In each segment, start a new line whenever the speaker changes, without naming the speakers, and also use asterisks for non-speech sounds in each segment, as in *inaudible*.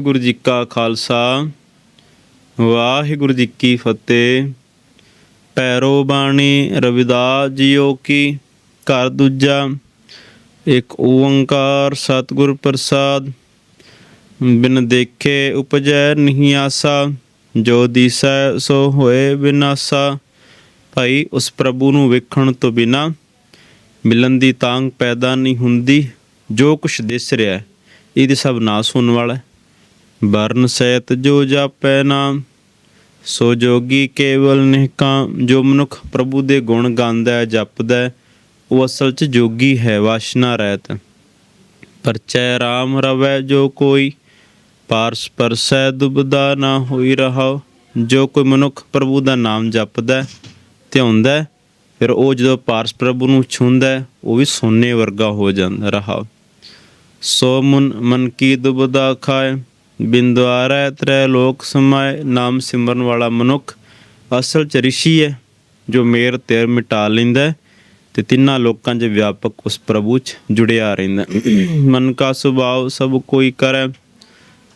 ਵਾਹਿਗੁਰੂ ਜੀ ਕਾ ਖਾਲਸਾ, ਵਾਹਿਗੁਰੂ ਜੀ ਕੀ ਫਤਿਹ। ਪੈਰੋ ਬਾਣੀ ਰਵਿਦਾਸ ਜੀਓ ਕੀ, ਘਰ ਦੂਜਾ, ਇੱਕ ਓੰਕਾਰ ਸਤਿਗੁਰ ਪ੍ਰਸਾਦ। ਬਿਨ ਦੇਖੇ ਉਪਜੈ ਨਹੀਂ ਆਸਾ, ਜੋ ਦਿਸੈ ਸੋ ਹੋਏ ਵਿਨਾਸਾ ਭਾਈ, ਉਸ ਪ੍ਰਭੂ ਨੂੰ ਵੇਖਣ ਤੋਂ ਬਿਨਾ ਮਿਲਣ ਦੀ ਤਾਂਗ ਪੈਦਾ ਨਹੀਂ ਹੁੰਦੀ, ਜੋ ਕੁਛ ਦਿਸ ਰਿਹਾ ਇਹਦੇ ਸਭ ਨਾਸ ਹੋਣ ਵਾਲਾ ਵਰਨ ਸਹਿਤ ਜੋ ਜਾਪੈ ਨਾਮ ਸੋ ਜੋਗੀ ਕੇਵਲ ਨਿਹਕਾਂ, ਜੋ ਮਨੁੱਖ ਪ੍ਰਭੂ ਦੇ ਗੁਣ ਗਾਉਂਦਾ, ਜਪਦਾ, ਉਹ ਅਸਲ 'ਚ ਜੋਗੀ ਹੈ ਵਾਸ਼ਨਾ ਰਹਿਤ। ਪਰਚੈ RAM ਰਵੈ ਜੋ ਕੋਈ, ਪਾਰਸ ਪਰਸੈ ਦੁਬਦਾ ਨਾ ਹੋਈ ਰਹਾ ਜੋ ਕੋਈ ਮਨੁੱਖ ਪ੍ਰਭੂ ਦਾ ਨਾਮ ਜਪਦਾ, ਧਿਆਉਂਦਾ, ਫਿਰ ਉਹ ਜਦੋਂ ਪਾਰਸ ਪ੍ਰਭੂ ਨੂੰ ਛੂੰਦਾ, ਉਹ ਵੀ ਸੋਨੇ ਵਰਗਾ ਹੋ ਜਾਂਦਾ ਰਹਾ ਸੋ ਮਨ ਮਨ ਕੀ ਦੁਬਦਾ ਖਾਏ ਬਿੰਦਵਾਰੈ ਤ੍ਰੈ ਲੋਕ ਸਮਾਏ ਨਾਮ ਸਿਮਰਨ ਵਾਲਾ ਮਨੁੱਖ। ਅਸਲ ਚ ਰਿਸ਼ੀ ਹੈ ਜੋ ਮੇਰ ਤੇਰ ਮਿਟਾ ਲੈਂਦਾ ਹੈ ਤੇ ਤਿੰਨਾਂ ਲੋਕਾਂ 'ਚ ਵਿਆਪਕ ਉਸ ਪ੍ਰਭੂ 'ਚ ਜੁੜਿਆ ਰਹਿੰਦਾ। *clears throat* ਮਨ ਕਾ ਸੁਭਾਵ ਸਭ ਕੋਈ ਕਰੈ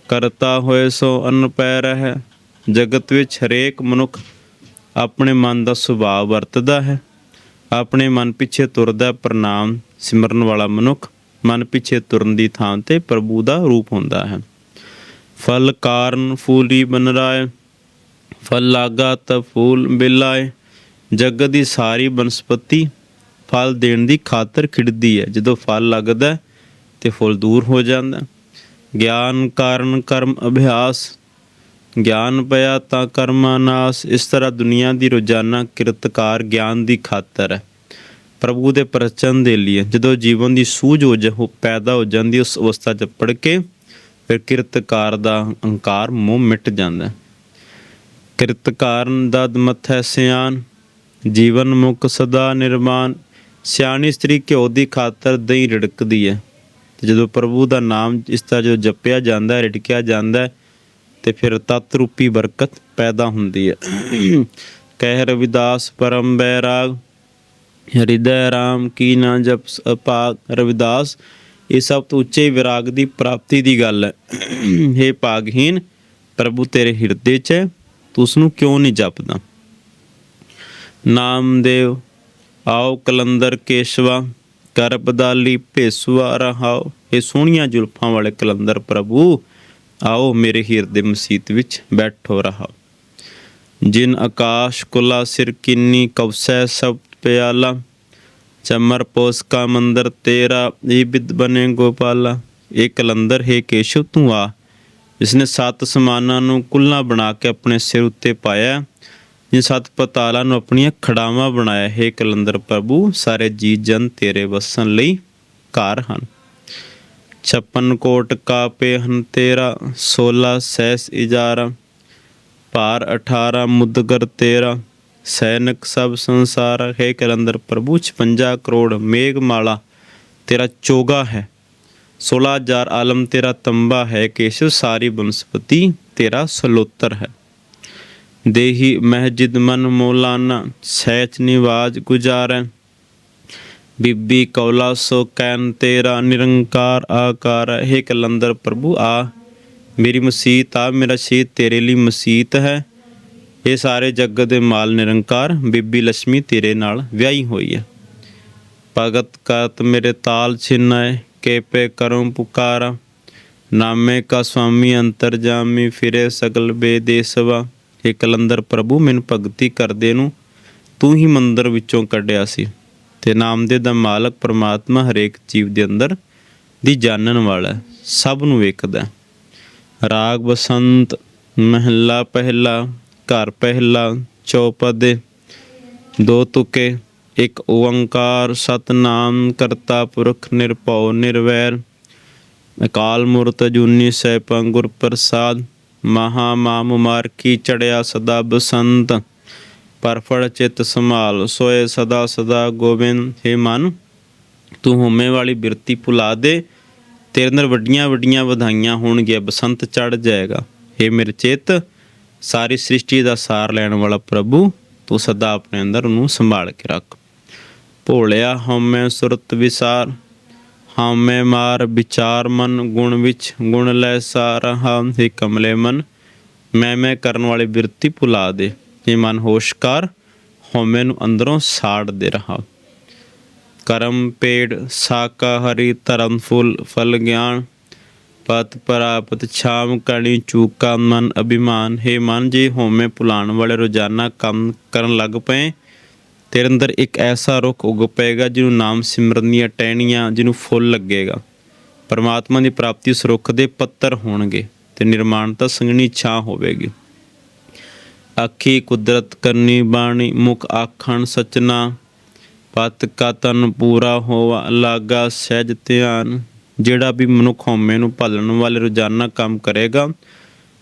ਕਰਤਾ ਹੋਏ ਸੋ ਅਨ ਪੈ ਰਹਿ। ਜਗਤ ਵਿੱਚ ਹਰੇਕ ਮਨੁੱਖ ਆਪਣੇ ਮਨ ਦਾ ਸੁਭਾਅ ਵਰਤਦਾ ਹੈ। ਆਪਣੇ ਮਨ ਪਿੱਛੇ ਤੁਰਦਾ ਪ੍ਰਣਾਮ ਸਿਮਰਨ ਵਾਲਾ ਮਨੁੱਖ। ਮਨ ਪਿੱਛੇ ਤੁਰਨ ਦੀ ਥਾਂ ਤੇ ਪ੍ਰਭੂ ਦਾ ਰੂਪ ਹੁੰਦਾ ਹੈ। ਫਲ ਕਾਰਨ ਫੂਲੀ ਬਨ ਰਾਏ ਫਲ ਲਾਗਾ ਤਾ ਫੂਲ ਬਿਲਾਏ ਜਗਤ ਦੀ ਸਾਰੀ ਬਨਸਪਤੀ ਫਲ ਦੇਣ ਦੀ ਖਾਤਰ ਖਿੜਦੀ ਹੈ। ਜਦੋਂ ਫਲ ਲੱਗਦਾ ਹੈ ਤੇ ਫੁੱਲ ਦੂਰ ਹੋ ਜਾਂਦਾ ਗਿਆਨ ਕਾਰਨ ਕਰਮ ਅਭਿਆਸ, ਗਿਆਨ ਪਿਆ ਤਾਂ ਕਰਮਾ ਨਾਸ। ਇਸ ਤਰ੍ਹਾਂ ਦੁਨੀਆ ਦੀ ਰੋਜ਼ਾਨਾ ਕਿਰਤਕਾਰ ਗਿਆਨ ਦੀ ਖਾਤਰ ਹੈ। ਪ੍ਰਭੂ ਦੇ ਪ੍ਰਚਨ ਦੇ ਲਈ ਜਦੋਂ ਜੀਵਨ ਦੀ ਸੂਝ ਹੋ ਜਾ ਪੈਦਾ ਹੋ ਜਾਂਦੀ ਉਸ ਅਵਸਥਾ 'ਚ ਪੜ ਕੇ ਫਿਰ ਕਿਰਤਕਾਰ ਦਾ ਅਹੰਕਾਰ ਮੋਹ ਮਿਟ ਜਾਂਦਾ। ਹੈ। ਕਿਰਤਕਾਰਨ ਦਦ ਮਥੈ ਸਿਆਨ ਜੀਵਨ ਮੁਕ ਸਦਾ ਨਿਰਮਾਨ ਸਿਆਣੀ ਇਸਤਰੀ ਘਿਓ ਦੀ ਖਾਤਰ ਦਹੀਂ ਰਿੜਕਦੀ ਹੈ। ਤੇ ਜਦੋਂ ਪ੍ਰਭੂ ਦਾ ਨਾਮ ਇਸ ਤਰ੍ਹਾਂ ਜੋ ਜਪਿਆ ਜਾਂਦਾ ਹੈ ਰਿੜਕਿਆ ਜਾਂਦਾ ਹੈ, ਤੇ ਫਿਰ ਤਤ ਰੂਪੀ ਬਰਕਤ ਪੈਦਾ ਹੁੰਦੀ ਹੈ। ਕਹਿ ਰਵਿਦਾਸ, ਪਰਮ ਬੈਰਾਗ, ਹਿਰਦੈ ਰਾਮ, ਕੀ ਨਾ ਜਪ ਅਪਾਗ। ਰਵਿਦਾਸ ਇਹ ਸਭ ਤੋਂ ਉੱਚੇ ਵਿਰਾਗ ਦੀ ਪ੍ਰਾਪਤੀ ਦੀ ਗੱਲ ਹੈ। हे ਭਾਗਹੀਨ ਪ੍ਰਭੂ ਤੇਰੇ ਹਿਰਦੇ 'ਚ ਹੈ, ਤੂੰ ਉਸ ਨੂੰ ਕਿਉਂ ਨਹੀਂ ਜਪਦਾ? ਨਾਮਦੇਵ, ਆਓ ਕਲੰਦਰ ਕੇਸ਼ਵਾ ਕਰ ਬਦਾਲੀ ਭੇਸਵਾ ਰਹਾਓ। ਇਹ ਸੋਹਣੀਆਂ ਜ਼ੁਲਫਾਂ ਵਾਲੇ ਕਲੰਦਰ ਪ੍ਰਭੂ, ਆਓ ਮੇਰੇ ਹਿਰਦੇ ਮਸੀਤ ਵਿੱਚ ਬੈਠੋ ਰਹਾ ਜਿਨ ਆਕਾਸ਼ ਕੁਲਾ ਸਿਰ ਕਿੰਨੀ ਕਵਸੈ ਸਭ ਪਿਆਲਾ ਚਮਰ ਪੋਸ ਕਾ ਮੰਦਰ ਤੇਰਾ, ਇਹ ਬਿਦ ਬਨੇ ਗੋਪਾਲਾ। ਇਹ ਕਲੰਦਰ ਹੈ ਕੇਸ਼ਵ, ਤੂੰ ਆ। ਜਿਸਨੇ ਸੱਤ ਸਮਾਨਾਂ ਨੂੰ ਕੁੱਲਾ ਬਣਾ ਕੇ ਆਪਣੇ ਸਿਰ ਉੱਤੇ ਪਾਇਆ ਜਿਸ ਸੱਤ ਪਤਾਲਾਂ ਨੂੰ ਆਪਣੀਆਂ ਖੜਾਵਾਂ ਬਣਾਇਆ, ਹੈ ਕਲੰਦਰ ਪ੍ਰਭੂ, ਸਾਰੇ ਜੀ ਜਨ ਤੇਰੇ ਵਸਣ ਲਈ ਘਰ ਹਨ। ਛਪਨ ਕੋਟ ਕਾਪੇ ਹਨ ਤੇਰਾ 16 ਸੈਸ ਇਜਾਰਾ, ਭਾਰ 18 ਮੁਦਗਰ ਤੇਰਾ। ਸੈਨਿਕ ਸਭ ਸੰਸਾਰ ਹੈ ਕਲੰਦਰ, ਪ੍ਰਭੂ 56 ਕਰੋੜ ਮੇਘਮਾਲਾ ਤੇਰਾ ਚੋਗਾ ਹੈ। 16000 ਆਲਮ ਤੇਰਾ ਤੰਬਾ ਹੈ, ਕੇਸ਼ਵ ਸਾਰੀ ਬਨਸਪਤੀ ਤੇਰਾ ਸਲੋਤਰ ਹੈ। ਦੇਹੀ ਮਹਿਜਿਦ ਮਨ ਮੌਲਾਨਾ ਸਹਿਚ ਨਿਵਾਜ ਗੁਜਾਰੈ। ਬੀਬੀ ਕੌਲਾ ਸੋ ਕੈਨ ਤੇਰਾ ਨਿਰੰਕਾਰ ਆਕਾਰ ਹੈ। ਕਲੰਦਰ ਪ੍ਰਭੂ, ਆ ਮੇਰੀ ਮਸੀਤ, ਆ ਮੇਰਾ ਸ਼ੀਤ ਤੇਰੇ ਲਈ ਮਸੀਤ ਹੈ। ਇਹ ਸਾਰੇ ਜਗਤ ਦੇ ਮਾਲ ਨਿਰੰਕਾਰ ਬੀਬੀ ਲక్ష్ਮੀ ਤੇਰੇ ਨਾਲ ਵਿਆਹੀ ਹੋਈ ਹੈ ਭਗਤ ਕਾਤ ਮੇਰੇ ਤਾਲ ਛਿਨਾਏ ਕੇਪੇ ਕਰਮ ਪੁਕਾਰਾ। ਨਾਮੇ ਕਾ ਸੁਆਮੀ ਅੰਤਰਜਾਮੀ ਫਿਰੇ ਸਗਲ ਬੇਦੇਸਵਾ। ਇਹ ਕਲੰਦਰ ਪ੍ਰਭੂ ਮੈਨੂੰ ਭਗਤੀ ਕਰਦੇ ਨੂੰ ਤੂੰ ਹੀ ਮੰਦਰ ਵਿੱਚੋਂ ਕੱਢਿਆ ਸੀ। ਤੇ ਨਾਮਦੇ ਦਾ ਮਾਲਕ ਪ੍ਰਮਾਤਮਾ ਹਰੇਕ ਜੀਵ ਦੇ ਅੰਦਰ ਦੀ ਜਾਣਨ ਵਾਲਾ ਹੈ, ਸਭ ਨੂੰ ਵੇਖਦਾ ਰਾਗ ਬਸੰਤ ਮਹਿਲਾ ਪਹਿਲਾ ਘਰ ਪਹਿਲਾ ਚੌਪਦੇ, ਦੋ ਤੁਕੇ, ਇੱਕ ਓੰਕਾਰ, ਸਤਨਾਮ ਕਰਤਾ ਪੁਰਖ ਨਿਰਭਉ ਨਿਰਵੈਰ, ਅਕਾਲ ਮੂਰਤ ਜੂਨੀ ਸੈਭੰ ਗੁਰ ਪ੍ਰਸਾਦ, ਮਹਾ ਮਾਮ ਮਾਰ ਕੀ ਚੜਿਆ ਸਦਾ ਬਸੰਤ ਪਰਫੜ ਚਿਤ ਸੰਭਾਲ, ਸੋਏ ਸਦਾ ਸਦਾ ਗੋਬਿੰਦ, ਹੈ ਮਨ, ਤੂੰ ਹੋਮੇ ਵਾਲੀ ਬਿਰਤੀ ਭੁਲਾ ਦੇ, ਤੇਰੇ ਅੰਦਰ ਵੱਡੀਆਂ ਵੱਡੀਆਂ ਵਧਾਈਆਂ ਹੋਣਗੀਆਂ, ਬਸੰਤ ਚੜ ਜਾਏਗਾ हे ਮੇਰੇ ਚਿੱਤ ਸਾਰੀ ਸ੍ਰਿਸ਼ਟੀ ਦਾ ਸਾਰ ਲੈਣ ਵਾਲਾ ਪ੍ਰਭੂ, ਤੂੰ ਸਦਾ ਆਪਣੇ ਅੰਦਰ ਉਹਨੂੰ ਸੰਭਾਲ ਕੇ ਰੱਖ। ਭੋਲਿਆ, ਹਉਮੈ ਸੁਰਤ ਵਿਸਾਰ ਹਾਮੇ ਮਾਰ ਵਿਚਾਰ ਮਨ, ਗੁਣ ਵਿੱਚ ਗੁਣ ਲੈ ਸਾਰਾ ਹਮ ਹੀ ਕਮਲੇ ਮਨ। ਮੈਂ ਮੈਂ ਕਰਨ ਵਾਲੀ ਬਿਰਤੀ ਭੁਲਾ ਦੇ ਇਹ ਮਨ ਹੋਸ਼ਕਾਰ ਹਉਮੈ ਨੂੰ ਅੰਦਰੋਂ ਸਾੜ ਦੇ ਰਹਾ। ਕਰਮ, ਪੇੜ, ਸਾਕਾ, ਹਰੀ, ਧਰਮ, ਫੁੱਲ, ਫਲ, ਗਿਆਨ ਪਤ ਪ੍ਰਾਪਤ ਛਾਮ ਕਣੀ ਚੂਕਾ ਮਨ ਅਭਿਮਾਨ। ਹੈ ਮਨ, ਜੇ ਹਉਮੈ ਭੁਲਾਣ ਵਾਲੇ ਰੋਜ਼ਾਨਾ ਕੰਮ ਕਰਨ ਲੱਗ ਪਏ, ਤੇਰੇ ਅੰਦਰ ਇੱਕ ਐਸਾ ਰੁੱਖ ਉਗ ਪਏਗਾ ਜਿਹਨੂੰ ਨਾਮ ਸਿਮਰਨ ਦੀਆਂ ਟਹਿਣੀਆਂ, ਜਿਹਨੂੰ ਫੁੱਲ ਲੱਗੇਗਾ। ਪਰਮਾਤਮਾ ਦੀ ਪ੍ਰਾਪਤੀ ਉਸ ਰੁੱਖ ਦੇ ਪੱਤਰ ਹੋਣਗੇ ਤੇ ਨਿਰਮਾਣਤਾ ਸੰਗਣੀ ਛਾਂ ਹੋਵੇਗੀ। ਆਖੀ, ਕੁਦਰਤ ਕਰਨੀ ਬਾਣੀ, ਮੁਖ ਆਖਣ ਸਚਨਾ, ਪਤ ਕਾ ਤਨ ਪੂਰਾ ਹੋਵਾ, ਲਾਗਾ ਸਹਿਜ ਧਿਆਨ। ਜਿਹੜਾ ਵੀ ਮਨੁੱਖ ਹਉਮੈ ਨੂੰ ਭਲਣ ਵਾਲੇ ਰੋਜ਼ਾਨਾ ਕੰਮ ਕਰੇਗਾ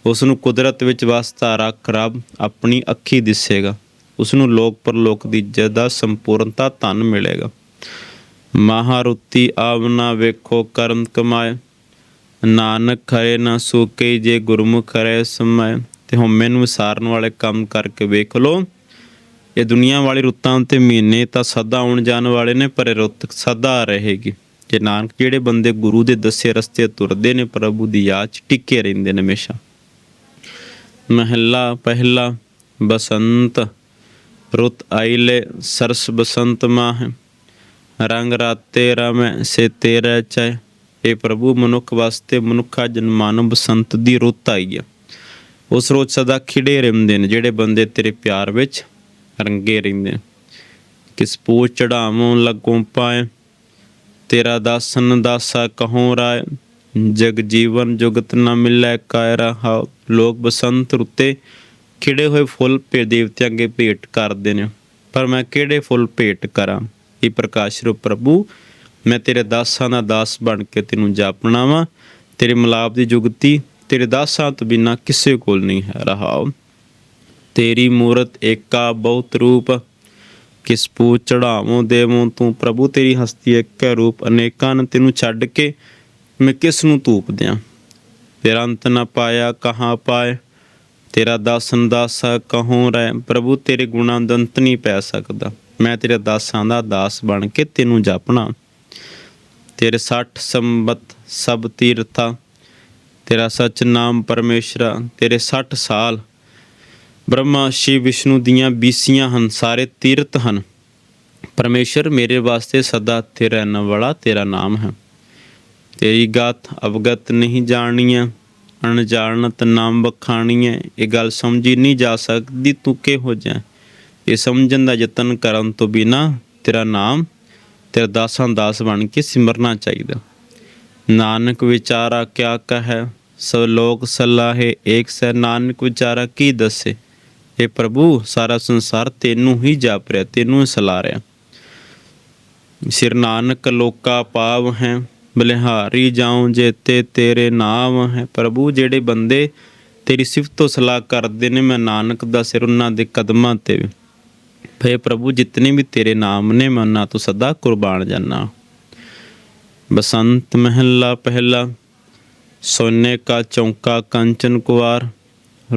ਉਸ ਨੂੰ ਕੁਦਰਤ ਵਿੱਚ ਵਸਦਾ ਰੱਖ ਰੱਬ ਆਪਣੀ ਅੱਖੀ ਦਿਸੇਗਾ। ਉਸ ਨੂੰ ਲੋਕ ਪਰਲੋਕ ਦੀ ਇੱਜ਼ਤ ਦਾ ਸੰਪੂਰਨਤਾ ਧਨ ਮਿਲੇਗਾ। ਮਹਾਰੁਤੀ ਆਵਨਾ ਵੇਖੋ ਕਰਮ ਕਮਾਏ, ਨਾਨਕ ਖਰੇ ਨਾ ਸੂਕੇ ਜੇ ਗੁਰਮੁਖ ਖਰੇ ਸਮੈ ਤੇ ਹਉਮੈ ਨੂੰ ਵਿਸਾਰਨ ਵਾਲੇ ਕੰਮ ਕਰਕੇ ਵੇਖ ਲੋ ਇਹ ਦੁਨੀਆ ਵਾਲੀ ਰੁੱਤਾਂ ਤੇ ਮਹੀਨੇ ਤਾਂ ਸਦਾ ਆਉਣ ਜਾਣ ਵਾਲੇ ਨੇ, ਪਰ ਇਹ ਰੁੱਤ ਸਦਾ ਰਹੇਗੀ। ਜੇ ਨਾਨਕ, ਜਿਹੜੇ ਬੰਦੇ ਗੁਰੂ ਦੇ ਦੱਸੇ ਰਸਤੇ ਤੁਰਦੇ ਨੇ, ਪ੍ਰਭੂ ਦੀ ਯਾਦ 'ਚ ਟਿੱਕੇ ਰਹਿੰਦੇ ਨੇ ਹਮੇਸ਼ਾ। ਮਹੱਲਾ ਪਹਿਲਾ, ਬਸੰਤ, ਰੁੱਤ ਆਈਲੇ, ਸਰਸ ਬਸੰਤ ਮਾਹ। ਰੰਗ ਰਾਤੇ ਰਮੈ, ਸੇ ਤੇਰਾ ਚੈ। ਇਹ ਪ੍ਰਭੂ, ਮਨੁੱਖ ਵਾਸਤੇ ਮਨੁੱਖਾ ਜਨਮਾਨੁ ਬਸੰਤ ਦੀ ਰੁੱਤ ਆਈ ਹੈ ਉਸ ਰੋਜ਼ ਸਦਾ ਖਿੜੇ ਰਹਿੰਦੇ ਨੇ, ਜਿਹੜੇ ਬੰਦੇ ਤੇਰੇ ਪਿਆਰ ਵਿੱਚ ਰੰਗੇ ਰਹਿੰਦੇ ਨੇ। ਕਿਸ ਪੂਛ ਚੜਾਵੋਂ ਲੱਗੋਂ ਪਾਏ। ਤੇਰਾ ਦਾਸਨ ਦਾਸਾ ਕਹੋਂ ਰਾਏ ਜਗ ਜੀਵਨ ਜੁਗਤ ਨ ਮਿਲੈ ਕਾਇ ਰਹਾ ਲੋਕ ਬਸੰਤ ਰੁੱਤੇ ਖਿੜੇ ਹੋਏ ਫੁੱਲ ਪੇ ਦੇਵਤਿਆਂ ਅੱਗੇ ਭੇਟ ਕਰਦੇ ਨੇ। ਪਰ ਮੈਂ ਕਿਹੜੇ ਫੁੱਲ ਭੇਟ ਕਰਾਂ? ਇਹ ਪ੍ਰਕਾਸ਼ ਰੂਪ ਪ੍ਰਭੂ, ਮੈਂ ਤੇਰੇ ਦਾਸਾਂ ਦਾ ਦਾਸ ਬਣ ਕੇ ਤੈਨੂੰ ਜਾਪਣਾ ਵਾਂ ਤੇਰੇ ਮਲਾਪ ਦੀ ਜੁਗਤੀ, ਤੇਰੇ ਦਾਸਾਂ ਤੋਂ ਬਿਨਾ ਕਿਸੇ ਕੋਲ ਨਹੀਂ ਹੈ ਰਹਾਉ। ਤੇਰੀ ਮੂਰਤ ਏਕਾ ਬਹੁਤ ਰੂਪ ਕਿਸ ਪੂ ਚੜਾਵੋਂ ਦੇਵੋਂ ਤੂੰ, ਪ੍ਰਭੂ ਤੇਰੀ ਹਸਤੀ ਇੱਕ ਰੂਪ, ਅਨੇਕਾਂ ਨੇ ਤੈਨੂੰ ਛੱਡ ਕੇ ਮੈਂ ਕਿਸ ਨੂੰ ਧੂਪ ਦਿਆਂ? ਤੇਰਾ ਅੰਤ ਨਾ ਪਾਇਆ, ਕਹਾਂ ਪਾਏ ਤੇਰਾ ਦਾਸਨ ਦਾਸਾ ਕਹੋਂ ਰਹਿ? ਪ੍ਰਭੂ, ਤੇਰੇ ਗੁਣਾਂ ਦੰਤ ਅੰਤ ਨਹੀਂ ਪੈ ਸਕਦਾ। ਮੈਂ ਤੇਰੇ ਦਾਸਾਂ ਦਾ ਦਾਸ ਬਣ ਕੇ ਤੈਨੂੰ ਜਾਪਣਾ। ਤੇਰੇ 60 ਸੰਬਤ ਸਭ ਤੀਰਥਾ, ਤੇਰਾ ਸਚ ਨਾਮ ਪਰਮੇਸ਼ਰਾ, ਤੇਰੇ 60 ਸਾਲ ਬ੍ਰਹਮਾ ਸ਼ਿਵ ਵਿਸ਼ਨੂੰ ਦੀਆਂ ਬੀਸੀਆਂ ਹਨ, ਸਾਰੇ ਤੀਰਥ ਹਨ। ਪਰਮੇਸ਼ਰ ਮੇਰੇ ਵਾਸਤੇ ਸਦਾ ਤੇ ਰਹਿਣ ਵਾਲਾ ਤੇਰਾ ਨਾਮ ਹੈ। ਤੇਰੀ ਗਾਤ ਅਵਗਤ ਨਹੀਂ ਜਾਣੀਆਂ, ਅਣਜਾਣਤ ਨਾਮ ਬਖਾਣੀਆਂ ਇਹ ਗੱਲ ਸਮਝੀ ਨਹੀਂ ਜਾ ਸਕਦੀ, ਤੂੰ ਕਿਹੋ ਜਿਹਾ ਇਹ ਸਮਝਣ ਦਾ ਯਤਨ ਕਰਨ ਤੋਂ ਬਿਨਾ ਤੇਰਾ ਨਾਮ ਤੇਰਾ ਦਾਸਾਂ ਦਾਸ ਬਣ ਕੇ ਸਿਮਰਨਾ ਚਾਹੀਦਾ। ਨਾਨਕ ਵਿਚਾਰਾ ਕਿਆ ਕਹੈ? ਸੋ ਲੋਕ ਸਲਾਹੇ ਏਕ ਸੈ ਨਾਨਕ ਵਿਚਾਰਾ ਕੀ ਦੱਸੇ? ਇਹ ਪ੍ਰਭੂ, ਸਾਰਾ ਸੰਸਾਰ ਤੈਨੂੰ ਹੀ ਜਾਪ ਰਿਹਾ, ਤੈਨੂੰ ਹੀ ਸਲਾ ਰਿਹਾ। ਸਿਰ ਨਾਨਕ, ਲੋਕਾ ਪਾਵ ਹੈ, ਬਲਿਹਾਰੀ ਜਾਉ ਜੇਤੇ ਤੇਰੇ ਨਾਮ ਹੈ। ਪ੍ਰਭੂ, ਜਿਹੜੇ ਬੰਦੇ ਤੇਰੀ ਸਿਫਤ ਤੋਂ ਸਲਾਹ ਕਰਦੇ ਨੇ, ਮੈਂ ਨਾਨਕ ਦਾ ਸਿਰ ਉਹਨਾਂ ਦੇ ਕਦਮਾਂ ਤੇ। ਭੇ ਪ੍ਰਭੂ, ਜਿਤਨੇ ਵੀ ਤੇਰੇ ਨਾਮ ਨੇ, ਮੈਂ ਉਹਨਾਂ ਤੋਂ ਸਦਾ ਕੁਰਬਾਨ ਜਾਨਾ ਬਸੰਤ ਮਹਿਲਾ ਪਹਿਲਾ, ਸੋਨੇ ਕਾ ਚੌਂਕਾ ਕੰਚਨ ਕੁਵਾਰ।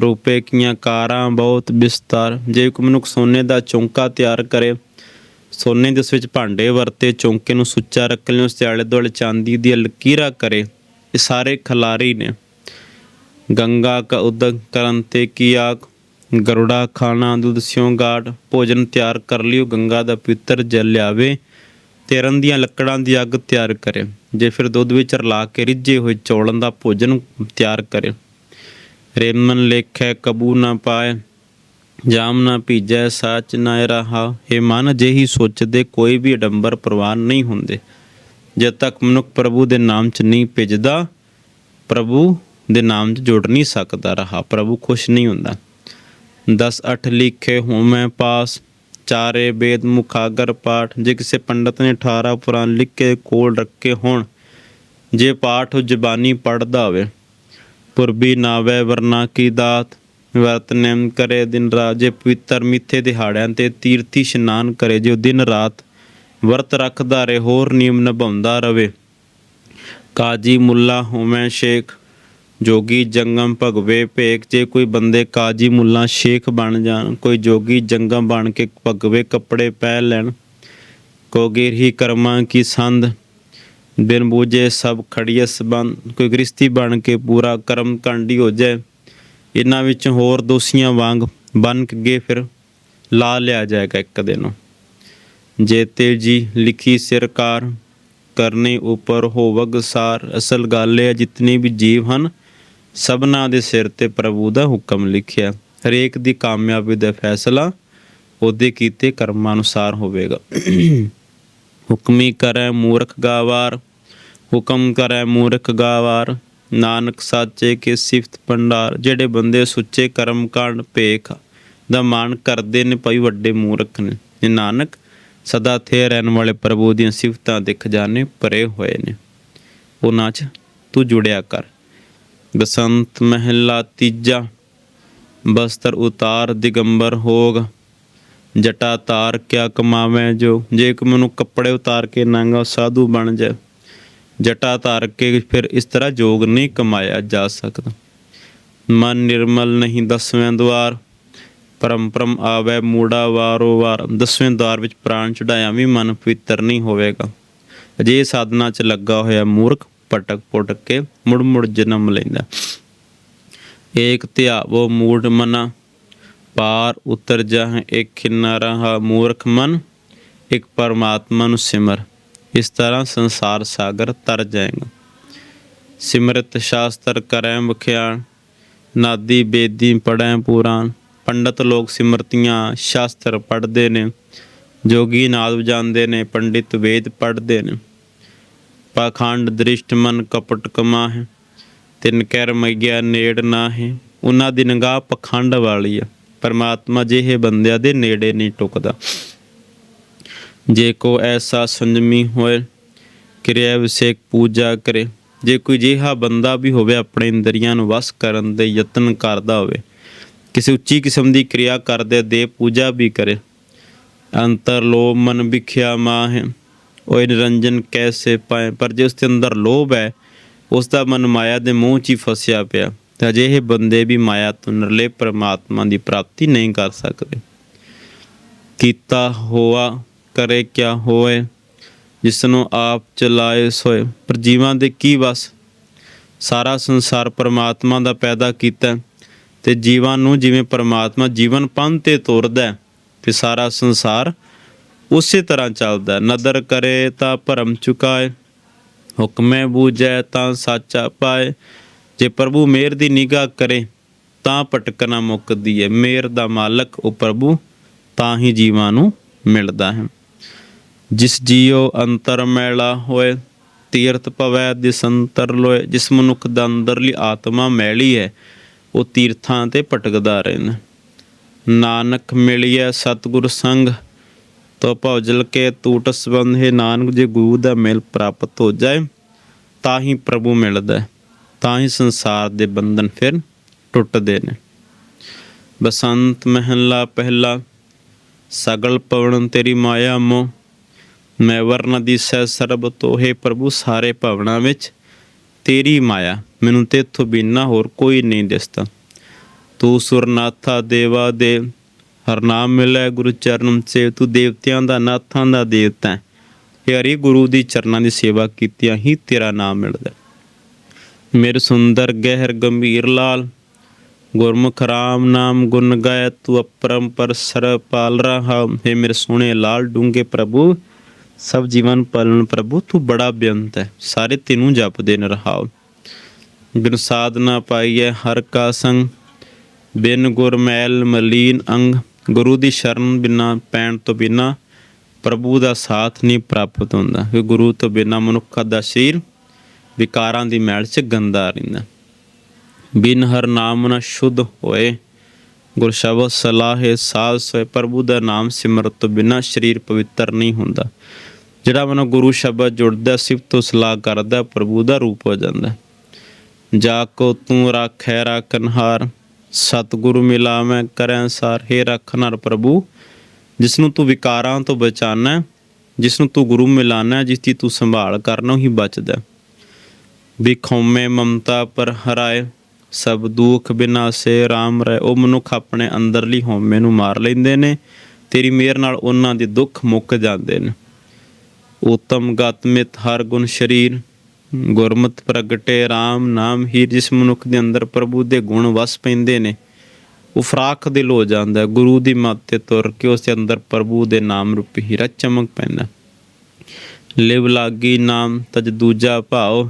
ਰੂਪੇ ਕੀਆਂ ਕਾਰਾਂ ਬਹੁਤ ਵਿਸਤਾਰ। ਜੇ ਕੋਈ ਮਨੁੱਖ ਸੋਨੇ ਦਾ ਚੌਂਕਾ ਤਿਆਰ ਕਰੇ, ਸੋਨੇ ਦੇ ਉਸ ਵਿੱਚ ਭਾਂਡੇ ਵਰਤੇ, ਚੌਂਕੇ ਨੂੰ ਸੁੱਚਾ ਰੱਖ ਲਿਓ ਉਸ ਦੇ ਆਲੇ ਦੁਆਲੇ ਚਾਂਦੀ ਦੀ ਲਕੀਰਾਂ ਕਰੇ, ਇਹ ਸਾਰੇ ਖਲਾਰੀ ਨੇ। ਗੰਗਾ ਕਾ ਉਦਕ ਕਰਨ ਤੇ ਕੀ ਆਖ? ਗਰੁੜਾ ਖਾਣਾ ਦੁੱਧ ਸਿਉ ਗਾੜ ਭੋਜਨ ਤਿਆਰ ਕਰ ਲਿਓ, ਗੰਗਾ ਦਾ ਪਵਿੱਤਰ ਜਲ ਲਿਆਵੇ, ਤੇਰਨ ਦੀਆਂ ਲੱਕੜਾਂ ਦੀ ਅੱਗ ਤਿਆਰ ਕਰੇ। ਜੇ ਫਿਰ ਦੁੱਧ ਵਿੱਚ ਰਲਾ ਕੇ ਰਿੱਝੇ ਹੋਏ ਚੌਲਾਂ ਦਾ ਭੋਜਨ ਤਿਆਰ ਕਰੇ। ਰੇਮਨ ਲੇਖੈ, ਕਬੂ ਨਾ ਪਾਏ ਜਾਮ ਨਾ ਭੀਜੈ, ਸਾਚ ਨਾ ਰਹਾ। ਇਹ ਮਨ ਜਿਹੀ ਸੋਚਦੇ ਕੋਈ ਵੀ ਅਡੰਬਰ ਪ੍ਰਵਾਨ ਨਹੀਂ ਹੁੰਦੇ। ਜਦ ਤੱਕ ਮਨੁੱਖ ਪ੍ਰਭੂ ਦੇ ਨਾਮ 'ਚ ਨਹੀਂ ਭਿੱਜਦਾ, ਪ੍ਰਭੂ ਦੇ ਨਾਮ 'ਚ ਜੁੜ ਨਹੀਂ ਸਕਦਾ ਰਹਾ। ਪ੍ਰਭੂ ਖੁਸ਼ ਨਹੀਂ ਹੁੰਦਾ। 10 8 ਲਿਖੇ ਹੂੰ ਮੈਂ ਪਾਸ, ਚਾਰੇ ਵੇਦ ਮੁਖਾਗਰ ਪਾਠ। ਜੇ ਕਿਸੇ ਪੰਡਤ ਨੇ 18 ਪੁਰਾਣ ਲਿਖ ਕੇ ਕੋਲ ਰੱਖੇ ਹੋਣ। ਜੇ ਪਾਠ ਜ਼ਬਾਨੀ ਪੜਦਾ ਹੋਵੇ ਪੁਰਬੀ ਨਾਵੇ ਵਰਨਾ ਕੀ ਦਾਤ। ਵਰਤ ਨੇਮ ਕਰੇ ਦਿਨ ਰਾਤ, ਜੇ ਪਵਿੱਤਰ ਮਿੱਥੇ ਦਿਹਾੜਿਆਂ ਤੇ ਤੀਰਥੀ ਇਸ਼ਨਾਨ ਕਰੇ, ਜੇ ਦਿਨ ਰਾਤ ਵਰਤ ਰੱਖਦਾ ਰਹੇ, ਹੋਰ ਨਿਯਮ ਨਿਭਾਉਂਦਾ ਰਵੇ ਕਾਜੀ ਮੁੱਲਾ ਹੋਵੇਂ ਸ਼ੇਖ, ਜੋਗੀ ਜੰਗਮ ਭਗਵੇ ਭੇਖ। ਜੇ ਕੋਈ ਬੰਦੇ ਕਾਜੀ ਮੁੱਲਾ ਸ਼ੇਖ ਬਣ ਜਾਣ, ਕੋਈ ਜੋਗੀ ਜੰਗਮ ਬਣ ਕੇ ਭਗਵੇ ਕੱਪੜੇ ਪਹਿਨ ਲੈਣ। ਕੋ ਗਿਰਹੀ ਕਰਮਾਂ ਕੀ ਸੰਧ ਬਿਨ ਬੂਝੇ ਸਭ ਖੜੀਏ ਸਬੰਧ, ਕੋਈ ਗ੍ਰਸਤੀ ਬਣ ਕੇ ਪੂਰਾ ਕਰਮ ਕਾਂਡੀ ਹੋ ਜਾਏ ਇਹਨਾਂ ਵਿੱਚ ਹੋਰ ਦੋਸ਼ੀਆਂ ਵਾਂਗ ਬਨ ਕੇ ਫਿਰ ਲਾ ਲਿਆ ਜਾਏਗਾ ਇੱਕ ਦਿਨ। ਜੇ ਜੀ ਲਿਖੀ ਸਿਰਕਾਰ ਕਰਨੇ ਉਪਰ ਹੋਵਗ ਸਾਰ, ਅਸਲ ਗੱਲ ਹੈ ਜਿਤਨੇ ਵੀ ਜੀਵ ਹਨ, ਸਭਨਾ ਦੇ ਸਿਰ ਤੇ ਪ੍ਰਭੂ ਦਾ ਹੁਕਮ ਲਿਖਿਆ। ਹਰੇਕ ਦੀ ਕਾਮਯਾਬੀ ਦਾ ਫੈਸਲਾ ਉਹਦੇ ਕੀਤੇ ਕਰਮਾਂ ਅਨੁਸਾਰ ਹੋਵੇਗਾ। ਹੁਕਮੀ ਕਰੈ ਮੂਰਖ ਗਾਵਾਰ, ਹੁਕਮ ਕਰੈ ਮੂਰਖ ਗਾਵਾਰ। ਨਾਨਕ ਸਾਚੇ ਕੇ ਸਿਫਤ ਭੰਡਾਰ, ਜਿਹੜੇ ਬੰਦੇ ਸੁੱਚੇ ਕਰਮ ਕਾਂਡ ਭੇਖ ਦਾ ਮਾਣ ਕਰਦੇ ਨੇ, ਭਾਈ ਵੱਡੇ ਮੂਰਖ ਨੇ। ਇਹ ਨਾਨਕ ਸਦਾ ਥੇ ਰਹਿਣ ਵਾਲੇ ਪ੍ਰਭੂ ਦੀਆਂ ਸਿਫਤਾਂ ਦੇ ਖਜ਼ਾਨੇ ਭਰੇ ਹੋਏ ਨੇ। ਉਹ ਨਾਚ, ਤੂੰ ਜੁੜਿਆ ਕਰ। ਬਸੰਤ ਮਹਿਲਾ ਤੀਜਾ, ਬਸਤਰ ਉਤਾਰ ਦਿਗੰਬਰ ਹੋਗ। ਜਟਾ ਤਾਰ ਕਿਆ ਕਮਾਵੇਂ ਜੋ? ਜੇ ਇੱਕ ਮੈਨੂੰ ਕੱਪੜੇ ਉਤਾਰ ਕੇ ਨੰਗਾ ਸਾਧੂ ਬਣ ਜਾ ਜਟਾ ਤਾਰ ਕੇ ਫਿਰ ਇਸ ਤਰ੍ਹਾਂ ਜੋਗ ਨਹੀਂ ਕਮਾਇਆ ਜਾ ਸਕਦਾ। ਮਨ ਨਿਰਮਲ ਨਹੀਂ ਦਸਵੇਂ ਦਵਾਰ ਪਰਮ ਆਵੇ ਮੂੜਾ ਵਾਰੋ ਵਾਰ। ਦਸਵੇਂ ਦਵਾਰ ਵਿੱਚ ਪ੍ਰਾਣ ਚੜਾਇਆ ਵੀ ਮਨ ਪਵਿੱਤਰ ਨਹੀਂ ਹੋਵੇਗਾ। ਅਜੇ ਸਾਧਨਾ 'ਚ ਲੱਗਾ ਹੋਇਆ ਮੂਰਖ ਪਟਕ ਪੁਟਕ ਕੇ ਮੁੜ ਮੁੜ ਜਨਮ ਲੈਂਦਾ। ਏਕ ਧਿਆਵੋ ਮੂੜ ਮਨਾ ਪਾਰ ਉਤਰ ਜਾਹ ਇੱਕ ਖਿੰਨਾ ਰਹਾ ਮੂਰਖ ਮਨ, ਇੱਕ ਪਰਮਾਤਮਾ ਨੂੰ ਸਿਮਰ। ਇਸ ਤਰ੍ਹਾਂ ਸੰਸਾਰ ਸਾਗਰ ਤਰ ਜਾਏਗਾ। ਸਿਮਰਤ ਸ਼ਾਸਤਰ ਕਰੈ ਮੁਖਿਆਣ ਨਾਦੀ ਬੇਦੀ ਪੜੈ ਪੁਰਾਨ ਪੰਡਤ ਲੋਕ ਸਿਮਰਤੀਆਂ ਸ਼ਾਸਤਰ ਪੜ੍ਹਦੇ ਨੇ, ਜੋਗੀ ਨਾਦ ਵਜਾਉਂਦੇ ਨੇ, ਪੰਡਿਤ ਵੇਦ ਪੜ੍ਹਦੇ ਨੇ। ਪਾਖੰਡ ਦ੍ਰਿਸ਼ਟ ਮਨ ਕਪਟ ਕਮਾ ਹੈ ਤਿਨ ਕਹਿ ਰਮਈਆ ਨੇੜ ਨਾ ਹੈ ਉਹਨਾਂ ਦੀ ਨਿਗਾਹ ਪਖੰਡ ਵਾਲੀ ਆ। ਪਰਮਾਤਮਾ ਜਿਹੇ ਬੰਦਿਆਂ ਦੇ ਨੇੜੇ ਨਹੀਂ ਟੁਕਦਾ। ਜੇ ਕੋ ਐਸਾ ਸੰਜਮੀ ਹੋਏ, ਕਿਰਿਆ ਵਿਸੇਕ ਪੂਜਾ ਕਰੇ। ਜੇ ਕੋਈ ਜਿਹਾ ਬੰਦਾ ਵੀ ਹੋਵੇ, ਆਪਣੇ ਇੰਦਰੀਆਂ ਨੂੰ ਵਸ ਕਰਨ ਦੇ ਯਤਨ ਕਰਦਾ ਹੋਵੇ, ਕਿਸੇ ਉੱਚੀ ਕਿਸਮ ਦੀ ਕਿਰਿਆ ਕਰਦੇ ਦੇ ਪੂਜਾ ਵੀ ਕਰੇ। ਅੰਤਰ ਲੋਭ ਮਨ ਵਿਖਿਆ ਮਾਹ ਉਹ ਨਿਰੰਜਨ ਕੈਸੇ ਪਾਏ? ਪਰ ਜੇ ਉਸ ਦੇ ਅੰਦਰ ਲੋਭ ਹੈ ਉਸ ਦਾ ਮਨ ਮਾਇਆ ਦੇ ਮੋਹ 'ਚ ਹੀ ਫਸਿਆ ਪਿਆ। ਤਾਂ ਅਜਿਹੇ ਬੰਦੇ ਵੀ ਮਾਇਆ ਤੋਂ ਨਿਰਲੇ ਪ੍ਰਮਾਤਮਾ ਦੀ ਪ੍ਰਾਪਤੀ ਨਹੀਂ ਕਰ ਸਕਦੇ। ਕੀਤਾ ਹੋਆ ਕਰੇ ਕਿਆ ਹੋਏ ਜਿਸ ਨੂੰ ਆਪ ਚਲਾਏ ਸੋਏ। ਪਰ ਜੀਵਾਂ ਦੇ ਕੀ ਵਸ? ਸਾਰਾ ਸੰਸਾਰ ਪ੍ਰਮਾਤਮਾ ਦਾ ਪੈਦਾ ਕੀਤਾ ਤੇ ਜੀਵਾਂ ਨੂੰ ਜਿਵੇਂ ਪ੍ਰਮਾਤਮਾ ਜੀਵਨ ਪੰਨ ਤੇ ਤੋਰਦਾ ਤੇ ਸਾਰਾ ਸੰਸਾਰ ਉਸੇ ਤਰ੍ਹਾਂ ਚੱਲਦਾ ਨਦਰ ਕਰੇ ਤਾਂ ਭਰਮ ਚੁਕਾਏ, ਹੁਕਮੇ ਬੂਝੈ ਤਾਂ ਸੱਚ ਪਾਏ ਜੇ ਪ੍ਰਭੂ ਮੇਰ ਦੀ ਨਿਗਾਹ ਕਰੇ, ਤਾਂ ਭਟਕਣਾ ਮੁੱਕਦੀ ਹੈ ਮੇਰ ਦਾ ਮਾਲਕ ਉਹ ਪ੍ਰਭੂ, ਤਾਂ ਹੀ ਜੀਵਾਂ ਨੂੰ ਮਿਲਦਾ ਹੈ। ਜਿਸ ਜੀਉ ਅੰਤਰ ਮੈਲਾ ਹੋਏ, ਤੀਰਥ ਪਵੈ ਦਿਸੰਤਰ ਲੋਏ। ਜਿਸ ਮਨੁੱਖ ਦਾ ਅੰਦਰਲੀ ਆਤਮਾ ਮੈਲੀ ਹੈ ਉਹ ਤੀਰਥਾਂ ਤੇ ਭਟਕਦਾ ਰਹਿੰਦਾ ਨਾਨਕ ਮਿਲਿਆ ਸਤਿਗੁਰ ਸੰਗ, ਤੋ ਭਉਜਲ ਕੇ ਟੂਟ ਸੰਬੰਧ। ਹੈ ਨਾਨਕ ਜੇ ਗੁਰੂ ਦਾ ਮਿਲ ਪ੍ਰਾਪਤ ਹੋ ਜਾਏ, ਤਾਂ ਹੀ ਪ੍ਰਭੂ ਮਿਲਦਾ ਹੈ। ਤਾਂ ਹੀ ਸੰਸਾਰ ਦੇ ਬੰਧਨ ਫਿਰ ਟੁੱਟਦੇ ਨੇ। ਬਸੰਤ ਮਹਿਲਾ ਪਹਿਲਾ, ਸਗਲ ਪਵਨ ਤੇਰੀ ਮਾਇਆ ਮੋ ਮੈਂ ਵਰਨ ਦੀ ਸਹਿ ਸਰਬ ਤੋਹੇ ਪ੍ਰਭੂ ਸਾਰੇ ਭਵਨਾਂ ਵਿੱਚ ਤੇਰੀ ਮਾਇਆ। ਮੈਨੂੰ ਤੇਥੋਂ ਬਿਨਾ ਹੋਰ ਕੋਈ ਨਹੀਂ ਦਿਸਦਾ। ਤੂੰ ਸੁਰਨਾਥਾ ਦੇਵਾ ਦੇ, ਹਰ ਨਾਮ ਮਿਲੇ ਗੁਰੂ ਚਰਨ ਸੇ। ਤੂੰ ਦੇਵਤਿਆਂ ਦਾ, ਨਾਥਾਂ ਦਾ ਦੇਵਤਾ ਹੈ। ਇਹ ਹਰੀ ਗੁਰੂ ਦੀ ਚਰਨਾਂ ਦੀ ਸੇਵਾ ਕੀਤਿਆਂ ਹੀ ਤੇਰਾ ਨਾਮ ਮਿਲਦਾ ਮੇਰੇ ਸੁੰਦਰ ਗਹਿਰ ਗੰਭੀਰ ਲਾਲ, ਗੁਰਮੁਖ ਰਾਮ ਨਾਮ ਗੁਣ ਗਾਇ ਤੂੰ ਅਪਰੰਪਰ ਸਰ ਪਾਲ ਰਹਾ, ਹੈ ਮੇਰੇ ਸੋਹਣੇ ਲਾਲ ਡੂੰਗੇ ਪ੍ਰਭੂ, ਸਭ ਜੀਵਨ ਪਾਲਣ ਪ੍ਰਭੂ, ਤੂੰ ਬੜਾ ਬੇਅੰਤ ਹੈ, ਸਾਰੇ ਤੈਨੂੰ ਜਪਦੇ ਨ ਰਹਾਓ ਬਿਨ ਸਾਧਨਾ ਪਾਈਐ ਹਰ ਕਾ ਸੰਗ, ਬਿਨ ਗੁਰ ਮੈਲ ਮਲੀਨ ਅੰਗ, ਗੁਰੂ ਦੀ ਸ਼ਰਨ ਬਿਨਾ ਪੈਣ ਤੋਂ ਬਿਨਾ, ਪ੍ਰਭੂ ਦਾ ਸਾਥ ਨਹੀਂ ਪ੍ਰਾਪਤ ਹੁੰਦਾ। ਕਿ ਗੁਰੂ ਤੋਂ ਬਿਨਾ ਮਨੁੱਖ ਦਾ ਸਰੀਰ ਵਿਕਾਰਾਂ ਦੀ ਮੈਲ 'ਚ ਗੰਦਾ ਰਹਿੰਦਾ। ਬਿਨ ਹਰ ਨਾਮ ਨ ਸ਼ੁੱਧ ਹੋਏ। ਗੁਰ ਸ਼ਬਦ ਸਲਾਹੇ ਸਾਧ ਸੋਏ, ਪ੍ਰਭੂ ਦਾ ਨਾਮ ਸਿਮਰਤ ਤੋਂ ਬਿਨਾ ਸਰੀਰ ਪਵਿੱਤਰ ਨਹੀਂ ਹੁੰਦਾ। ਜਿਹੜਾ ਮਨ ਗੁਰੂ ਸ਼ਬਦ ਜੁੜਦਾ, ਸਿਫਤ ਤੋਂ ਸਲਾਹ ਕਰਦਾ, ਪ੍ਰਭੂ ਦਾ ਰੂਪ ਹੋ ਜਾਂਦਾ। ਜਾ ਕੋ ਤੂੰ ਰਾਖੈ ਰਾਖਨਹਾਰ ਸਤਿਗੁਰੂ ਮਿਲਾਵੇਂ ਕਰੈ ਸਾਰ। ਹੈ ਰੱਖਨਹਾਰ ਪ੍ਰਭੂ ਜਿਸ ਨੂੰ ਤੂੰ ਵਿਕਾਰਾਂ ਤੋਂ ਬਚਾਣਾ ਜਿਸ ਨੂੰ ਤੂੰ ਗੁਰੂ ਮਿਲਾਣਾ ਜਿਸ ਦੀ ਤੂੰ ਸੰਭਾਲ ਕਰਨਾ ਹੀ ਬਚਦਾ। ਵੀ ਮਮਤਾ ਪਰ ਹਰਾਏ। ਸਭ ਦੁੱਖ ਬਿਨਾਸੇ RAM ਰਹਿ। ਉਹ ਮਨੁੱਖ ਆਪਣੇ ਅੰਦਰਲੀ ਹਉਮੈ ਨੂੰ ਮਾਰ ਲੈਂਦੇ ਨੇ। ਤੇਰੀ ਮਿਹਰ ਨਾਲ ਉਹਨਾਂ ਦੇ ਦੁੱਖ ਮੁੱਕ ਜਾਂਦੇ ਨੇ। ਉਤਮ ਗਤ ਹਰ ਗੁਣ ਸ਼ਰੀਰ। ਗੁਰਮਤ ਪ੍ਰਗਟੇ RAM ਨਾਮ ਹੀ ਜਿਸ ਮਨੁੱਖ ਦੇ ਅੰਦਰ ਪ੍ਰਭੂ ਦੇ ਗੁਣ ਵਸ ਪੈਂਦੇ ਨੇ, ਉਹ ਫਰਾਕ ਦਿਲ ਹੋ ਜਾਂਦਾ ਗੁਰੂ ਦੀ ਮੱਤ ਤੇ ਤੁਰ ਕੇ ਉਸ ਦੇ ਅੰਦਰ ਪ੍ਰਭੂ ਦੇ ਨਾਮ ਰੂਪੀ ਹੀਰਾ ਚਮਕ ਪੈਂਦਾ ਲਿਵ ਲਾਗੀ ਨਾਮ ਤਜ ਦੂਜਾ ਭਾਉ।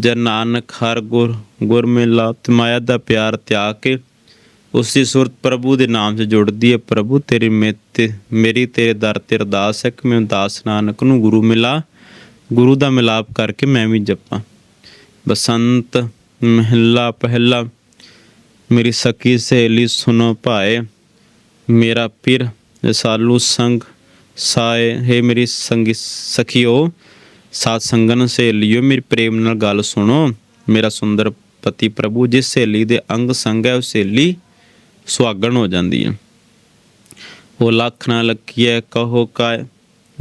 ਜਨ ਨਾਨਕ ਹਰ ਗੁਰ ਗੁਰ ਮਿਲਾ ਤੇ ਮਾਇਆ ਦਾ ਪਿਆਰ ਤਿਆਗ ਕੇ ਉਸ ਦੀ ਸੁਰਤ ਪ੍ਰਭੂ ਦੇ ਨਾਮ 'ਚ ਜੁੜਦੀ ਹੈ। ਪ੍ਰਭੂ, ਤੇਰੀ ਮਿੱਤ, ਮੇਰੀ, ਤੇਰੇ ਦਰ ਤੇ ਅਰਦਾਸ ਹੈ ਕਿ ਮੈਂ ਦਾਸ ਨਾਨਕ ਨੂੰ ਗੁਰੂ ਮਿਲਾ, ਗੁਰੂ ਦਾ ਮਿਲਾਪ ਕਰਕੇ ਮੈਂ ਵੀ ਜਪਾਂ। ਬਸੰਤ ਮਹਿਲਾ ਪਹਿਲਾ, ਮੇਰੀ ਸਕੀ ਸਹੇਲੀ ਸੁਨੋ ਭਾਏ, ਮੇਰਾ ਪਿਰ ਰਸਾਲੂ ਸੰਗ ਸਾਏ, ਹੈ ਮੇਰੀ ਸੰਗੀ ਸਖੀਓ ਸਾਤ ਸੰਗਨ ਸਹੇਲੀਓ, ਮੇਰੀ ਪ੍ਰੇਮ ਨਾਲ ਗੱਲ ਸੁਣੋ। ਮੇਰਾ ਸੁੰਦਰ ਪਤੀ ਪ੍ਰਭੂ, ਜਿਸ ਸਹੇਲੀ ਦੇ ਅੰਗ ਸੰਗ ਹੈ, ਉਹ ਸਹੇਲੀ ਸੁਹਾਗਣ ਹੋ ਜਾਂਦੀ ਹੈ। ਉਹ ਲੱਖ ਨਾ ਲੱਕੀਐ ਕਹੋ ਕਾਇ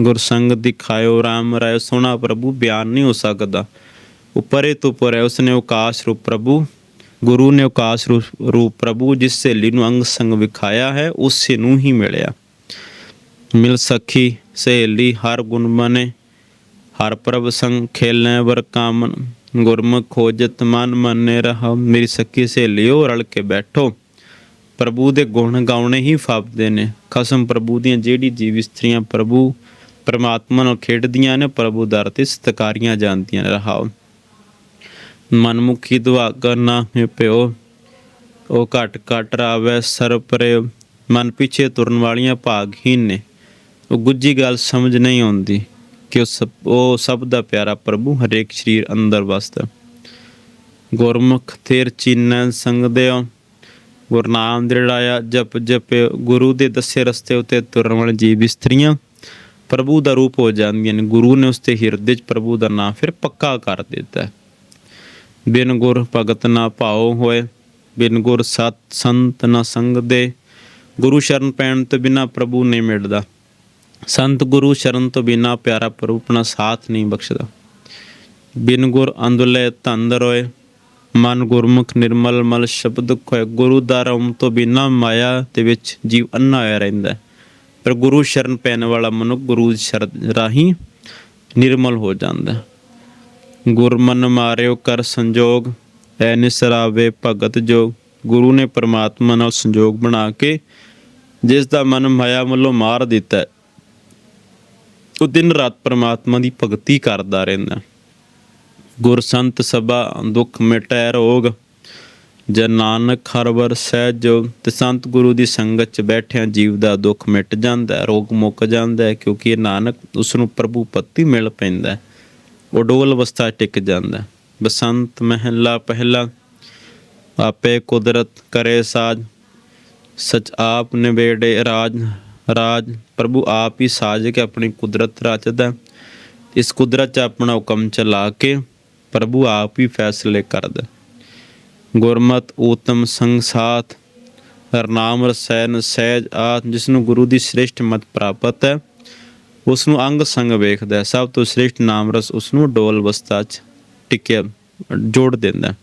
ਗੁਰਸੰਗ ਦਿਖਾਇਓ RAM ਰਾਇ ਸੋਹਣਾ ਪ੍ਰਭੂ, ਬਿਆਨ ਨਹੀਂ ਹੋ ਸਕਦਾ। ਉਪਰੇ ਤੋਂ ਉਪਰ ਹੈ ਉਸਨੇ ਆਕਾਸ਼ ਰੂਪ ਪ੍ਰਭੂ, ਗੁਰੂ ਨੇ ਆਕਾਸ਼ ਰੂਪ ਰੂਪ ਪ੍ਰਭੂ, ਜਿਸ ਸਹੇਲੀ ਨੂੰ ਅੰਗ ਸੰਗ ਵਿਖਾਇਆ ਹੈ, ਉਸੇ ਨੂੰ ਹੀ ਮਿਲਿਆ। ਮਿਲ ਸਖੀ ਸਹੇਲੀ, ਹਰ ਗੁਣ ਮਨੇ ਹਰ ਪ੍ਰਭ ਸੰਗ ਖੇਲੈ ਵਰ ਕਾਮਨ, ਗੁਰਮੁਖ ਖੋਜਤ ਮਨ ਮੰਨੇ ਰਹਾ। ਮੇਰੀ ਸੱਕੀ ਸਹੇਲੀਓ, ਰਲ ਕੇ ਬੈਠੋ। ਪ੍ਰਭੂ ਦੇ ਗੁਣ ਗਾਉਣੇ ਹੀ ਫਾਪਦੇ ਨੇ। ਖਸਮ ਪ੍ਰਭੂ ਦੀਆਂ ਜਿਹੜੀ ਜੀਵ ਇਸਤਰੀਆਂ ਪ੍ਰਭੂ ਪਰਮਾਤਮਾ ਨਾਲ ਖੇਡਦੀਆਂ ਨੇ, ਪ੍ਰਭੂ ਦਰ ਤੇ ਸਤਕਾਰੀਆਂ ਜਾਂਦੀਆਂ ਨੇ। ਰਹਾਓ। ਮਨਮੁਖੀ ਦੁਆ ਕਰਨਾ ਪਿਓ, ਉਹ ਘਟ ਘਟ ਰਾਵੈ ਸਰ ਮਨ ਪਿੱਛੇ ਤੁਰਨ ਵਾਲੀਆਂ ਭਾਗਹੀਨ ਨੇ। ਉਹ ਗੁੱਜੀ ਗੱਲ ਸਮਝ ਨਹੀਂ ਆਉਂਦੀ। ਕਿ ਉਹ ਸਭ ਉਹ ਸਭ ਦਾ ਪਿਆਰਾ ਪ੍ਰਭੂ ਹਰੇਕ ਸਰੀਰ ਅੰਦਰ ਵਸਦਾ। ਗੁਰਮੁਖ ਤੇਰ ਚੀਨੈ ਸੰਗ ਦਿਓ। ਗੁਰਨਾਮ ਦ੍ਰਿੜਾਇਆ ਜਪ ਜਪਿ ਗੁਰੂ ਦੇ ਦੱਸੇ ਰਸਤੇ ਉਤੇ ਤੁਰਨ ਵਾਲੇ ਜੀਵ ਇਸਤਰੀਆਂ ਪ੍ਰਭੂ ਦਾ ਰੂਪ ਹੋ ਜਾਂਦੀਆਂ ਨੇ। ਗੁਰੂ ਨੇ ਉਸ ਹਿਰਦੇ 'ਚ ਪ੍ਰਭੂ ਦਾ ਨਾਮ ਫਿਰ ਪੱਕਾ ਕਰ ਦਿੱਤਾ ਬਿਨ ਗੁਰ ਭਗਤ ਨਾ ਭਾਉ ਹੋਏ। ਬਿਨ ਗੁਰ ਸਤ ਸੰਤ ਨਾ ਸੰਗ ਦੇ ਗੁਰੂ ਸ਼ਰਨ ਪੈਣ ਤੋਂ ਬਿਨਾ ਪ੍ਰਭੂ ਨਹੀਂ ਮਿਲਦਾ। ਸੰਤ ਗੁਰੂ ਸ਼ਰਨ ਤੋਂ ਬਿਨਾ ਪਿਆਰਾ ਪ੍ਰਭੂ ਆਪਣਾ ਸਾਥ ਨਹੀਂ ਬਖਸ਼ਦਾ। ਬਿਨ ਗੁਰ ਅੰਦੁਲੇ ਤੰਦ ਰੋਏ, ਮਨ ਗੁਰਮੁਖ ਨਿਰਮਲ ਮਲ ਸ਼ਬਦ ਖੋਏ। ਗੁਰੂ ਦਾ ਰਮ ਤੋਂ ਬਿਨਾ ਮਾਇਆ ਦੇ ਵਿੱਚ ਜੀਵ ਅੰਨਾ ਹੋਇਆ ਰਹਿੰਦਾ ਪਰ ਗੁਰੂ ਸ਼ਰਨ ਪੈਣ ਵਾਲਾ ਮਨੁੱਖ ਗੁਰੂ ਦੀ ਸ਼ਰਨ ਰਾਹੀਂ ਨਿਰਮਲ ਹੋ ਜਾਂਦਾ ਗੁਰਮਨ ਮਾਰਿਓ ਕਰ ਸੰਜੋਗ, ਐ ਨਿਸਰਾਵੇ ਭਗਤ ਜੋ ਗੁਰੂ ਨੇ ਪਰਮਾਤਮਾ ਨਾਲ ਸੰਜੋਗ ਬਣਾ ਕੇ ਜਿਸ ਦਾ ਮਨ ਮਾਇਆ ਵੱਲੋਂ ਮਾਰ ਦਿੱਤਾ ਹੈ, ਦਿਨ ਰਾਤ ਪ੍ਰਮਾਤਮਾ ਦੀ ਭਗਤੀ ਕਰਦਾ ਰਹਿੰਦਾ। ਗੁਰ ਸੰਤ ਸਭਾ ਦੁੱਖ ਮਿਟੈ ਰੋਗ ਜਨ ਨਾਨਕ ਹਰ ਵਰ ਸਹਿਜ ਤੇ ਸੰਤ ਗੁਰੂ ਦੀ ਸੰਗਤ ਚ ਬੈਠਿਆਂ ਜੀਵ ਦਾ ਦੁੱਖ ਮਿਟ ਜਾਂਦਾ ਰੋਗ ਮੁੱਕ ਜਾਂਦਾ ਕਿਉਂਕਿ ਇਹ ਨਾਨਕ ਉਸ ਨੂੰ ਪ੍ਰਭੂ ਪਤੀ ਮਿਲ ਪੈਂਦਾ। ਹੈ ਉਹ ਡੋਲ ਅਵਸਥਾ ਟਿਕ ਜਾਂਦਾ। ਬਸੰਤ ਮਹਿਲਾ ਪਹਿਲਾ ਆਪੇ ਕੁਦਰਤ ਕਰੇ ਸਾਜ ਸਚ ਆਪ ਨਿਬੇੜੇ ਰਾਜ ਰਾਜ ਪ੍ਰਭੂ ਆਪ ਹੀ ਸਾਜ ਕੇ ਆਪਣੀ ਕੁਦਰਤ ਰਚਦਾ ਇਸ ਕੁਦਰਤ 'ਚ ਆਪਣਾ ਹੁਕਮ ਚਲਾ ਕੇ ਪ੍ਰਭੂ ਆਪ ਹੀ ਫੈਸਲੇ ਕਰਦਾ ਗੁਰਮਤ ਊਤਮ ਸੰਸਾਤ ਹਰਨਾਮ ਰਸੈਨ ਸਹਿਜ ਆ ਜਿਸ ਨੂੰ ਗੁਰੂ ਦੀ ਸ੍ਰੇਸ਼ਟ ਮਤ ਪ੍ਰਾਪਤ ਹੈ ਉਸ ਨੂੰ ਅੰਗ ਸੰਗ ਵੇਖਦਾ ਹੈ। ਸਭ ਤੋਂ ਸ੍ਰੇਸ਼ਟ ਨਾਮ ਰਸ ਉਸ ਨੂੰ ਡੋਲ ਅਵਸਥਾ 'ਚ ਟਿਕਿਆ, ਜੋੜ ਦਿੰਦਾ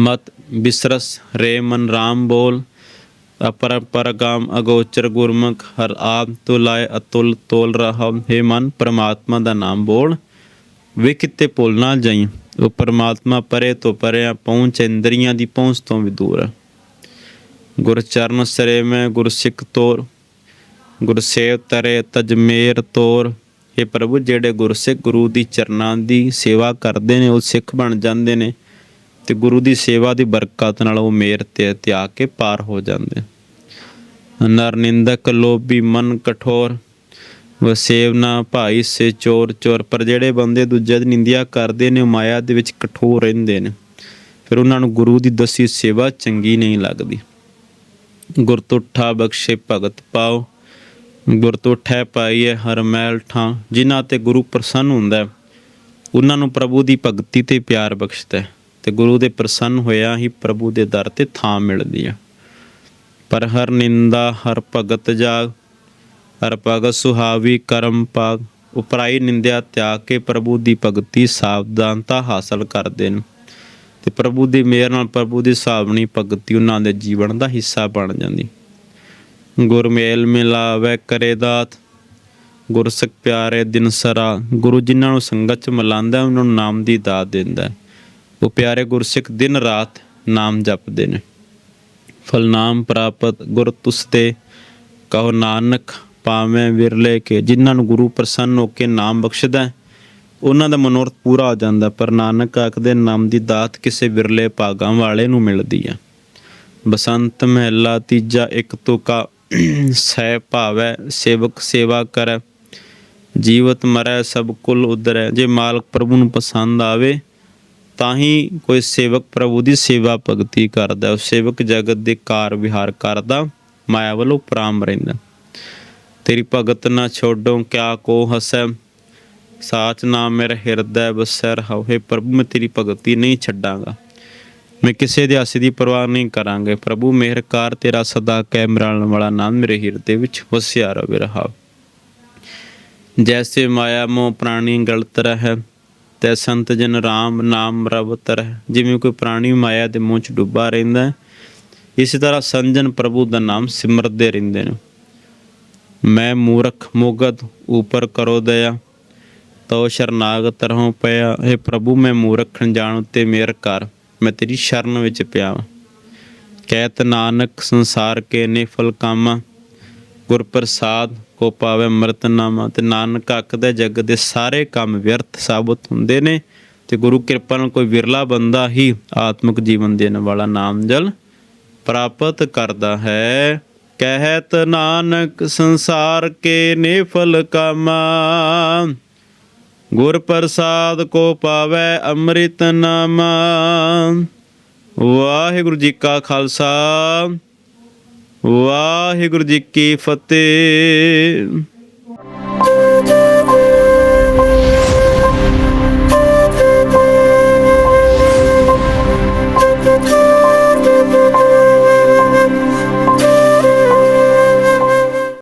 ਮਤ ਬਿਸਰਸ, ਰੇ ਮਨ ਰਾਮ ਬੋਲ ਅਪਰ ਅਗੋਚਰ ਗੁਰਮੁਖ ਹਰ ਆਪ ਤੁਲਾਏ ਅਤੁਲ ਤੋਲ ਰਹਾ, ਹੈ ਮਨ ਪ੍ਰਮਾਤਮਾ ਦਾ ਨਾਮ ਬੋਲ। ਵੇ ਕਿਤੇ ਭੁੱਲ ਨਾ ਜਾਈ, ਉਹ ਪ੍ਰਮਾਤਮਾ ਪਰੇ ਤੋਂ ਪਰੇ ਪਹੁੰਚ, ਇੰਦਰੀਆਂ ਦੀ ਪਹੁੰਚ ਤੋਂ ਵੀ ਦੂਰ। ਹੈ ਗੁਰ ਚਰਨ ਸਰੇ ਮੈਂ ਗੁਰ ਸਿੱਖ ਤੋਰ, ਗੁਰ ਸੇਵ ਤਰੇ ਤਜਮੇਰ ਤੋਰ। ਇਹ ਪ੍ਰਭੂ, ਜਿਹੜੇ ਗੁਰਸਿੱਖ ਗੁਰੂ ਦੀ ਚਰਨਾਂ ਦੀ ਸੇਵਾ ਕਰਦੇ ਨੇ, ਉਹ ਸਿੱਖ ਬਣ ਜਾਂਦੇ ਨੇ। ਤੇ ਗੁਰੂ ਦੀ ਸੇਵਾ ਦੀ ਬਰਕਤ ਨਾਲ ਉਹ ਮੇਰ ਤੇ ਤਿਆਗ ਕੇ ਪਾਰ ਹੋ ਜਾਂਦੇ ਨਰ ਨਿੰਦਕ ਲੋਭੀ ਮਨ ਕਠੋਰ ਵਸੇਵ ਨਾ ਭਾਈ ਸੇ ਚੋਰ ਚੋਰ। ਪਰ ਜਿਹੜੇ ਬੰਦੇ ਦੂਜੇ ਦੀ ਨਿੰਦਿਆ ਕਰਦੇ ਨੇ ਉਹ ਮਾਇਆ ਦੇ ਵਿੱਚ ਕਠੋਰ ਰਹਿੰਦੇ ਨੇ। ਫਿਰ ਉਹਨਾਂ ਨੂੰ ਗੁਰੂ ਦੀ ਦਸੀ ਸੇਵਾ ਚੰਗੀ ਨਹੀਂ ਲੱਗਦੀ। ਗੁਰ ਤੁਠਾ ਬਖਸ਼ੇ ਭਗਤ ਪਾਓ ਗੁਰ ਤੁਠੈ ਪਾਈਏ ਹਰ ਮੈਲ ਠਾਂ ਜਿਨ੍ਹਾਂ ਤੇ ਗੁਰੂ ਪ੍ਰਸੰਨ ਹੁੰਦਾ ਹੈ, ਉਹਨਾਂ ਨੂੰ ਪ੍ਰਭੂ ਦੀ ਭਗਤੀ ਤੇ ਪਿਆਰ ਬਖਸ਼ਦਾ ਹੈ। ਤੇ ਗੁਰੂ ਦੇ ਪ੍ਰਸੰਨ ਹੋਇਆ ਹੀ ਪ੍ਰਭੂ ਦੇ ਦਰ ਤੇ ਥਾਂ ਮਿਲਦੀ ਹੈ ਪਰ ਹਰ ਨਿੰਦਾ, ਹਰ ਭਗਤ ਜਾਗ, ਹਰ ਭਗਤ ਸੁਹਾਵੀ ਕਰਮ ਪਾਗ, ਉਪਰਾਈ ਨਿੰਦਿਆ ਤਿਆਗ ਕੇ ਪ੍ਰਭੂ ਦੀ ਭਗਤੀ ਸਾਵਧਾਨਤਾ ਹਾਸਲ ਕਰਦੇ ਨੇ। ਤੇ ਪ੍ਰਭੂ ਦੀ ਮਿਹਰ ਨਾਲ ਪ੍ਰਭੂ ਦੀ ਸਾਵਣੀ ਭਗਤੀ ਉਹਨਾਂ ਦੇ ਜੀਵਨ ਦਾ ਹਿੱਸਾ ਬਣ ਜਾਂਦੀ। ਗੁਰਮੇਲ ਮਿਲਾਵੇ ਕਰੇ ਦਾਤ ਗੁਰਸਿੱਖ ਪਿਆਰੇ ਦਿਨ ਸਰਾ, ਗੁਰੂ ਜਿਨ੍ਹਾਂ ਨੂੰ ਸੰਗਤ ਚ ਮਿਲਾਉਂਦਾ, ਉਹਨਾਂ ਨੂੰ ਨਾਮ ਦੀ ਦਾਤ ਦਿੰਦਾ। ਉਹ ਪਿਆਰੇ ਗੁਰਸਿੱਖ ਦਿਨ ਰਾਤ ਨਾਮ ਜਪਦੇ ਨੇ। ਫਲਨਾਮ ਪ੍ਰਾਪਤ ਗੁਰ ਤੁਸਤੇ ਕਹੋ ਨਾਨਕ ਪਾਵੇਂ ਵਿਰਲੇ ਕੇ ਜਿਨ੍ਹਾਂ ਨੂੰ ਗੁਰੂ ਪ੍ਰਸੰਨ ਹੋ ਕੇ ਨਾਮ ਬਖਸ਼ਦਾ ਹੈ, ਉਹਨਾਂ ਦਾ ਮਨੋਰਥ ਪੂਰਾ ਹੋ ਜਾਂਦਾ ਪਰ ਨਾਨਕ ਆਖਦੇ ਨਾਮ ਦੀ ਦਾਤ ਕਿਸੇ ਵਿਰਲੇ ਭਾਗਾਂ ਵਾਲੇ ਨੂੰ ਮਿਲਦੀ ਹੈ ਬਸੰਤ ਮਹਿਲਾ ਤੀਜਾ ਇੱਕ ਤੁਕਾ ਸਹਿ ਭਾਵੈ ਸੇਵਕ ਸੇਵਾ ਕਰ ਜੀਵਤ ਮਰੈ ਸਭ ਕੁਲ ਉਦਰੈ। ਜੇ ਮਾਲਕ ਪ੍ਰਭੂ ਨੂੰ ਪਸੰਦ ਆਵੇ ਤਾਂ ਹੀ ਕੋਈ ਸੇਵਕ ਪ੍ਰਭੂ ਦੀ ਸੇਵਾ ਭਗਤੀ ਕਰਦਾ, ਉਹ ਸੇਵਕ ਜਗਤ ਦੇ ਕਾਰ ਵਿਹਾਰ ਕਰਦਾ, ਮਾਇਆ ਵੱਲੋਂ ਪ੍ਰਾਮ ਰਹਿੰਦਾ। ਤੇਰੀ ਭਗਤ ਨਾ ਛੋਡੋ, ਕਿਆ ਕੋ ਹਸੈ, ਸਾਚ ਨਾਮ ਮੇਰਾ ਹਿਰਦੈ ਬਸੈ ਰਹਾਉ। ਹੈ ਪ੍ਰਭੂ, ਮੈਂ ਤੇਰੀ ਭਗਤੀ ਨਹੀਂ ਛੱਡਾਂਗਾ। ਮੈਂ ਕਿਸੇ ਦੇ ਆਸੇ ਦੀ ਪਰਵਾਹ ਨਹੀਂ ਕਰਾਂਗੇ। ਪ੍ਰਭੂ, ਮਿਹਰ ਕਰ, ਤੇਰਾ ਸਦਾ ਕੈ ਮਿਲਣ ਵਾਲਾ ਨਾਮ ਮੇਰੇ ਹਿਰਦੇ ਵਿੱਚ ਵਸਿਆ ਰਵੇ ਰਹਾਉ। ਜੈਸੇ ਮਾਇਆ ਮੋਹ ਪ੍ਰਾਣੀ ਗਲਤ ਰਹਿ ਤੈ ਸੰਤ ਜਨ ਰਾਮ ਨਾਮ ਰਵਤ ਰਹਿ ਜਿਵੇਂ ਕੋਈ ਪ੍ਰਾਣੀ ਮਾਇਆ ਦੇ ਮੋਹ ਚ ਡੁੱਬਾ ਰਹਿੰਦਾ ਇਸੇ ਤਰ੍ਹਾਂ ਸੰਜਨ ਪ੍ਰਭੂ ਦਾ ਨਾਮ ਸਿਮਰਦੇ ਰਹਿੰਦੇ ਨੇ। ਮੈਂ ਮੂਰਖ ਮੁਗਧ ਉਪਰ ਕਰੋ ਦਇਆ ਤੋ ਸ਼ਰਨਾਗਤ ਰਹੋ ਪਿਆ। ਇਹ ਪ੍ਰਭੂ, ਮੈਂ ਮੂਰਖ ਜਾਣ ਉਤੇ ਮੇਰ ਕਰ, ਮੈਂ ਤੇਰੀ ਸ਼ਰਨ ਵਿੱਚ ਪਿਆ ਵਾਂ। ਕਹਿਤ ਨਾਨਕ ਸੰਸਾਰ ਕੇ ਨਿਫਲ ਕਾਮਾ, ਗੁਰ ਪ੍ਰਸਾਦ ਕੋ ਪਾਵੇ ਅੰਮ੍ਰਿਤ ਨਾਮਾ ਤੇ ਨਾਨਕ ਆਖਦਾ ਜਗ ਦੇ ਸਾਰੇ ਕੰਮ ਵਿਅਰਥ ਸਾਬਤ ਹੁੰਦੇ ਨੇ ਤੇ ਗੁਰੂ ਕਿਰਪਾ ਨਾਲ ਕੋਈ ਵਿਰਲਾ ਬੰਦਾ ਹੀ ਆਤਮਿਕ ਜੀਵਨ ਦੇਣ ਵਾਲਾ ਨਾਮ ਜਲ ਪ੍ਰਾਪਤ ਕਰਦਾ ਹੈ। ਕਹਿਤ ਨਾਨਕ ਸੰਸਾਰ ਕੇ ਨਿਫਲ ਕਾਮਾ। ਗੁਰ ਪ੍ਰਸਾਦ ਕੋ ਪਾਵੇ ਅੰਮ੍ਰਿਤ ਨਾਮਾ। ਵਾਹਿਗੁਰੂ ਜੀ ਕਾ ਖਾਲਸਾ। ਵਾਹਿਗੁਰੂ ਜੀ ਕੀ ਫਤਿਹ।